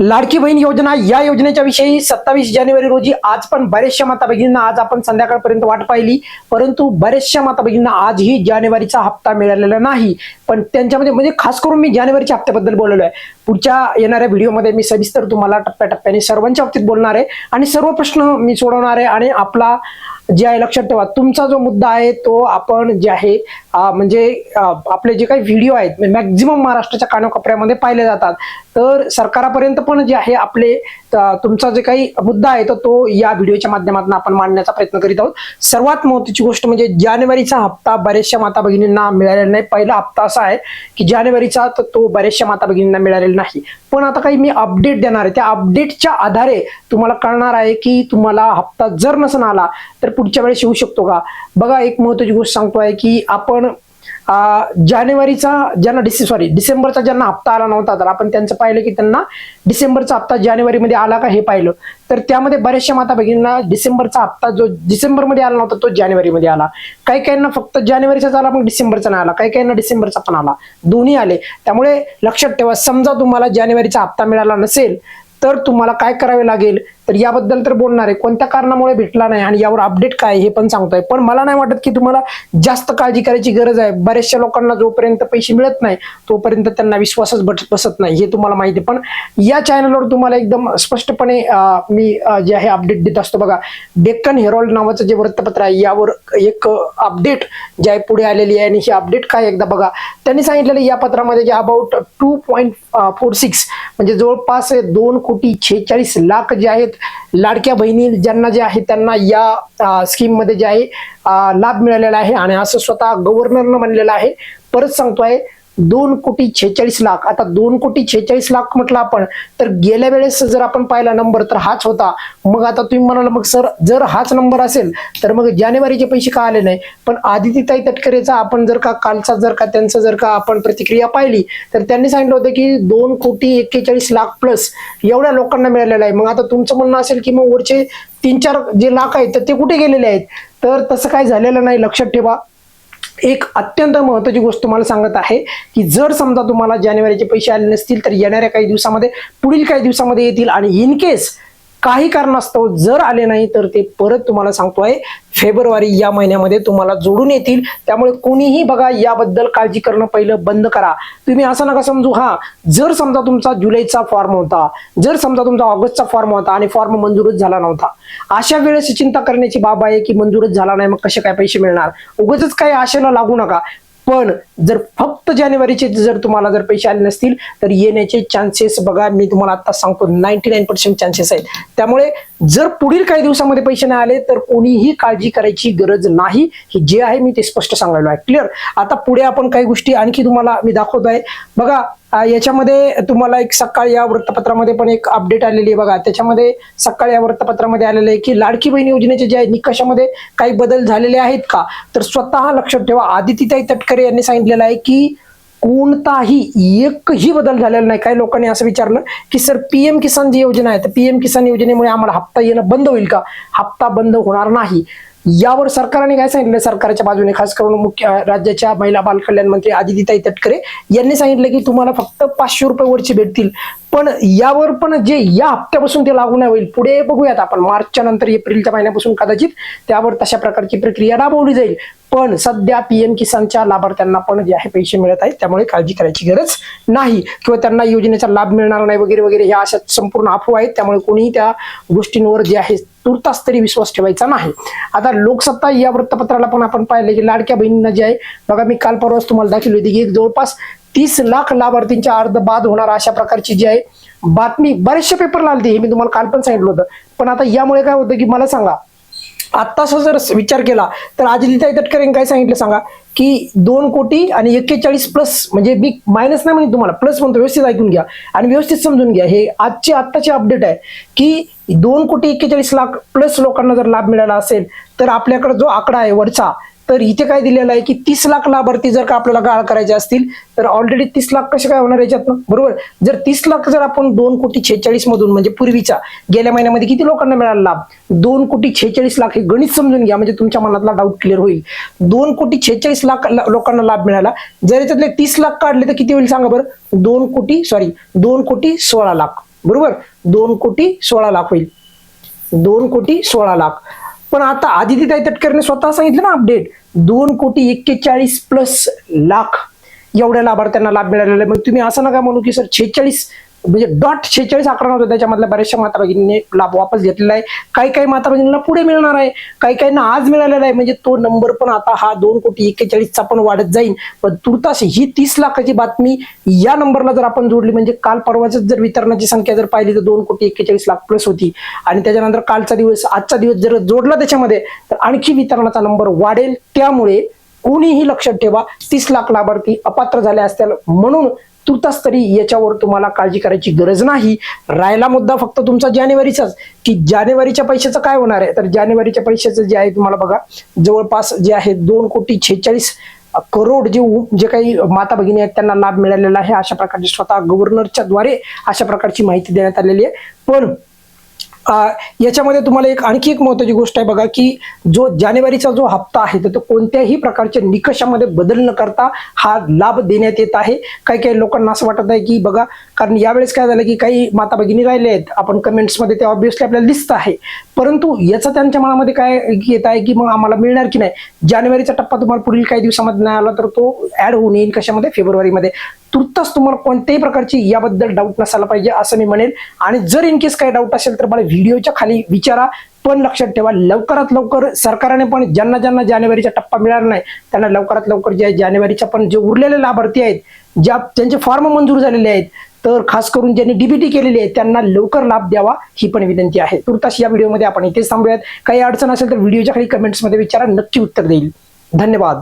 लाडकी बहीण योजना या योजनेच्या विषयी सत्तावीस जानेवारी रोजी आज पण बऱ्याचशा माता भगिनींना आज आपण संध्याकाळपर्यंत वाट पाहिली. परंतु बऱ्याचशा माता भगिनींना आजही जानेवारीचा हप्ता मिळालेला नाही. पण त्यांच्यामध्ये म्हणजे खास करून मी जानेवारीच्या हप्त्याबद्दल बोललेलो आहे. पुढच्या येणाऱ्या व्हिडिओमध्ये मी सविस्तर तुम्हाला टप्प्याटप्प्याने सर्वांच्या बाबतीत बोलणार आहे. आणि सर्व प्रश्न मी सोडवणार आहे. आणि आपला जे आहे लक्षात ठेवा तुमचा जो मुद्दा आहे तो आपण जे आहे म्हणजे आपले जे काही व्हिडिओ आहेत म्हणजे मॅक्झिमम महाराष्ट्राच्या कानाकोपऱ्यामध्ये पाहिले जातात. तर सरकारापर्यंत पण जे आहे आपले तुमचा जे काही मुद्दा आहे तर तो या व्हिडिओच्या माध्यमातून आपण मांडण्याचा प्रयत्न करीत आहोत. सर्वात महत्त्वाची गोष्ट म्हणजे जानेवारीचा हप्ता बऱ्याचशा माता भगिनींना मिळालेला नाही. पहिला हप्ता असा आहे की जानेवारीचा तर तो बऱ्याचशा माता भगिनींना मिळालेला नाही. पण आता काही मी अपडेट देणार आहे. त्या अपडेटच्या आधारे तुम्हाला कळणार आहे की तुम्हाला हप्ता जर नसन आला तर पुढच्या वेळेस येऊ शकतो का? बघा एक महत्वाची गोष्ट सांगतो आहे की आपण जानेवारीचा ज्यांना डिसे सॉरी डिसेंबरचा ज्यांना हप्ता आला नव्हता तर आपण त्यांचं पाहिलं की त्यांना डिसेंबरचा हप्ता जानेवारीमध्ये आला का हे पाहिलं. तर त्यामध्ये बऱ्याचशा माता भगिनींना डिसेंबरचा हप्ता जो डिसेंबरमध्ये आला नव्हता तो जानेवारीमध्ये आला. काही काहींना फक्त जानेवारीचाच आला मग डिसेंबरचा नाही आला. काही काहींना डिसेंबरचा पण आला. दोन्ही आले. त्यामुळे लक्षात ठेवा समजा तुम्हाला जानेवारीचा हप्ता मिळाला नसेल तर तुम्हाला काय करावे लागेल? तर याबद्दल तर बोलणार आहे. कोणत्या कारणामुळे भेटला नाही आणि यावर अपडेट काय आहे हे पण सांगतोय. पण मला नाही वाटत की तुम्हाला जास्त काळजी करायची गरज आहे. बऱ्याचशा लोकांना जोपर्यंत पैसे मिळत नाही तोपर्यंत त्यांना विश्वासच बसत नाही. हे तुम्हाला माहिती आहे. पण या चॅनलवर तुम्हाला एकदम स्पष्टपणे मी जे आहे अपडेट देत असतो बघा. डेक्कन हेरॉल्ड नावाचं जे वृत्तपत्र आहे यावर एक अपडेट जे आहे पुढे आलेली आहे आणि ही अपडेट काय एकदा बघा. त्यांनी सांगितलेलं या पत्रामध्ये जे about two point four six म्हणजे जवळपास दोन कोटी छेचाळीस लाख जे आहेत लाडक्या बहिणी ज्यांना जे आहे त्यांना या स्कीममध्ये जे आहे लाभ मिळालेला आहे आणि असं स्वतः गव्हर्नरनं म्हणलेलं आहे. परत सांगतो आहे दोन कोटी छेचाळीस लाख. आता दोन कोटी छेचाळीस लाख म्हटलं आपण तर गेल्या वेळेस जर आपण पाहिला नंबर तर हाच होता. मग आता तुम्ही म्हणाला मग सर जर हाच नंबर असेल तर मग जानेवारीचे पैसे का आले नाही? पण आदितीताई तटकरेचा आपण जर का कालचा जर का त्यांचा जर का आपण प्रतिक्रिया पाहिली तर त्यांनी सांगितलं होतं की दोन कोटी एक्केचाळीस लाख प्लस एवढ्या लोकांना मिळालेलं आहे. मग आता तुमचं म्हणणं असेल की मग वरचे तीन चार जे लाख आहेत तर ते कुठे गेलेले आहेत? तर तसं काय झालेलं नाही लक्षात ठेवा. एक अत्यंत महत्त्वाची गोष्ट तुम्हाला सांगत आहे की जर समजा तुम्हाला जानेवारीचे पैसे आले नसतील तर येणाऱ्या काही दिवसामध्ये पुढील काही दिवसामध्ये येतील. आणि इन केस काही कारणास्तव जर आले नाही तर ते परत तुम्हाला सांगतोय फेब्रुवारी या महिन्यामध्ये तुम्हाला जोडून येतील. त्यामुळे कोणीही बघा याबद्दल काळजी करणं पहिलं बंद करा. तुम्ही असं नका समजू हा जर समजा तुमचा जुलैचा फॉर्म होता जर समजा तुमचा ऑगस्टचा फॉर्म होता आणि फॉर्म मंजूरच झाला नव्हता अशा वेळेस चिंता करण्याची बाब आहे की मंजूरच झाला नाही मग कसे काय पैसे मिळणार? उगच काही आशेला लागू नका. पण जर फक्त जानेवारीचे जर तुम्हाला जर पैसे आले नसतील तर येण्याचे चान्सेस बघा मी तुम्हाला आता सांगतो नाईन्टी नाईन पर्सेंट चान्सेस आहेत. त्यामुळे जर पुढील काही दिवसामध्ये पैसे नाही आले तर कोणीही काळजी करायची गरज नाही. हे जे आहे मी ते स्पष्ट सांगायलो आहे. क्लिअर आता पुढे आपण काही गोष्टी आणखी तुम्हाला मी दाखवतोय. बघा याच्यामध्ये तुम्हाला एक सकाळ या वृत्तपत्रामध्ये पण एक अपडेट आलेली आहे बघा. त्याच्यामध्ये सकाळ या वृत्तपत्रामध्ये आलेलं आहे की लाडकी बहीण योजनेचे जे आहे निकषामध्ये काही बदल झालेले आहेत का? तर स्वतः लक्षात ठेवा आदितीताई तटकरे यांनी सांगितलेलं आहे की कोणताही एकही बदल झालेला नाही. काही लोकांनी असं विचारलं की सर पीएम किसान जी योजना आहे तर पीएम किसान योजनेमुळे आम्हाला हप्ता येणं बंद होईल का? हप्ता बंद होणार नाही. यावर सरकारने काय सांगितलं? सरकारच्या बाजूने खास करून मुख्य राज्याच्या महिला बालकल्याण मंत्री आदितीताई तटकरे यांनी सांगितलं की तुम्हाला फक्त पाचशे रुपये वरचे भेटतील. पण यावर पण जे या हप्त्यापासून ते लागू नाही होईल पुढे बघूयात आपण. मार्चच्या नंतर एप्रिलच्या महिन्यापासून कदाचित त्यावर तशा प्रकारची प्रक्रिया राबवली जाईल. पण सध्या पीएम किसानच्या लाभार्थ्यांना पण जे आहे पैसे मिळत आहेत त्यामुळे काळजी करायची गरज नाही. किंवा त्यांना योजनेचा लाभ मिळणार नाही वगैरे वगैरे ह्या अशा संपूर्ण अफवा आहेत. त्यामुळे कोणीही त्या गोष्टींवर जे आहे तुर्तास तरी विश्वास ठेवायचा नाही. आता लोकसत्ता या वृत्तपत्राला पण आपण पाहिलं की लाडक्या बहिणींना जे आहे बघा मी काल परवाच तुम्हाला दाखवली होती की एक जवळपास तीस लाख लाभार्थींच्या अर्ध बाद होणार अशा प्रकारची जी आहे बातमी बऱ्याचशा पेपरला आली हे मी तुम्हाला काल पण सांगितलं होतं. पण आता यामुळे काय होतं की मला सांगा आत्ताचा जर विचार केला तर आदित्यताई तटकरेंनी काय सांगितलं सांगा की दोन कोटी आणि एक्केचाळीस प्लस म्हणजे मी मायनस नाही म्हणजे तुम्हाला प्लस म्हणतो व्यवस्थित ऐकून घ्या. आणि व्यवस्थित समजून घ्या हे आजचे आत्ताचे अपडेट आहे की दोन कोटी एक्केचाळीस लाख प्लस लोकांना जर लाभ मिळाला असेल तर आपल्याकडे जो आकडा आहे वरचा तर इथे काय दिलेलं आहे की तीस लाख लाभार्थी जर का आपल्याला गाळ करायचे असतील तर ऑलरेडी तीस लाख कसे काय होणार याच्यातनं? बरोबर? जर तीस लाख जर आपण दोन कोटी छेचाळीस मधून म्हणजे पूर्वीच्या गेल्या महिन्यामध्ये किती लोकांना मिळाला लाभ? दोन कोटी छेचाळीस लाख हे गणित समजून घ्या म्हणजे तुमच्या मनातला डाऊट क्लिअर होईल. दोन कोटी छेचाळीस लाख लोकांना लाभ मिळाला जर याच्यातले तीस लाख काढले तर किती होईल सांगा बरं? दोन कोटी सॉरी दोन कोटी सोळा लाख. बरोबर? दोन कोटी सोळा लाख होईल. दोन कोटी सोळा लाख. पण आता आदिती तटकरने स्वतः सांगितलं ना अपडेट दोन कोटी एक्केचाळीस प्लस लाख एवढ्या लाभार्थ्यांना लाभ मिळालेला आहे. मग तुम्ही असं नका म्हणू की सर छेचाळीस म्हणजे डॉट शेहेचाळीस अकरा नव्हता त्याच्यामधल्या बऱ्याचशा माता भगिनीने लाभ वापस घेतलेला आहे. काही काही माता भगिनींना पुढे मिळणार आहे काही काहींना आज मिळालेला आहे. म्हणजे तो नंबर पण आता हा दोन कोटी एक्केचाळीसचा पण वाढत जाईल पण तुर्तास ही तीस लाखाची बातमी या नंबरला जर आपण जोडली म्हणजे काल परवाच जर वितरणाची संख्या जर पाहिली तर दोन कोटी एक्केचाळीस लाख प्लस होती. आणि त्याच्यानंतर कालचा दिवस आजचा दिवस जर जोडला त्याच्यामध्ये तर आणखी वितरणाचा नंबर वाढेल. त्यामुळे कोणीही लक्षात ठेवा तीस लाख लाभार्थी अपात्र झाले असतील म्हणून तुर्तास तरी याच्यावर तुम्हाला काळजी करायची गरज नाही. राहिला मुद्दा फक्त तुमचा जानेवारीचाच. की जानेवारीच्या पैशाचं काय होणार आहे? तर जानेवारीच्या पैशाचं जे आहे तुम्हाला बघा जवळपास जे आहे दोन कोटी छेचाळीस करोड जे जे काही माता भगिनी आहेत त्यांना लाभ मिळालेला आहे. अशा प्रकारची स्वतः गव्हर्नरच्या द्वारे अशा प्रकारची माहिती देण्यात आलेली आहे. पण याच्यामध्ये तुम्हाला एक आणखी एक महत्वाची गोष्ट आहे बघा की जो जानेवारीचा जो हप्ता आहे तर तो कोणत्याही प्रकारच्या निकषामध्ये बदल न करता हा लाभ देण्यात येत आहे. काही काही लोकांना असं वाटत आहे की बघा कारण यावेळेस काय झालं की काही माता भगिनी राहिले आहेत. आपण कमेंट्समध्ये ते ऑब्विसली आपल्याला दिसत आहे. परंतु याचं त्यांच्या मनामध्ये काय येत आहे की मग आम्हाला मिळणार की नाही? जानेवारीचा टप्पा तुम्हाला पुढील काही दिवसामध्ये नाही आला तर तो ऍड होऊन येईल कशामध्ये? फेब्रुवारीमध्ये. तुर्तास तुम्हाला कोणत्याही प्रकारची याबद्दल डाऊट नसायला पाहिजे असं मी म्हणेन आणि जर इन केस काही डाऊट असेल तर मला व्हिडिओच्या खाली विचारा. पण लक्षात ठेवा लवकरात लवकर सरकारने पण ज्यांना ज्यांना जानेवारीचा टप्पा मिळाला नाही त्यांना लवकरात लवकर जे आहे जानेवारीच्या पण जे उरलेले लाभार्थी आहेत ज्या त्यांचे फॉर्म मंजूर झालेले आहेत तर खास करून ज्यांनी डीबीटी केलेली आहे त्यांना लवकर लाभ द्यावा ही पण विनंती आहे. तुर्तास या व्हिडिओमध्ये आपण इथेच थांबूयात. काही अडचण असेल तर व्हिडिओच्या खाली कमेंट्समध्ये विचारा नक्की उत्तर देईल. धन्यवाद.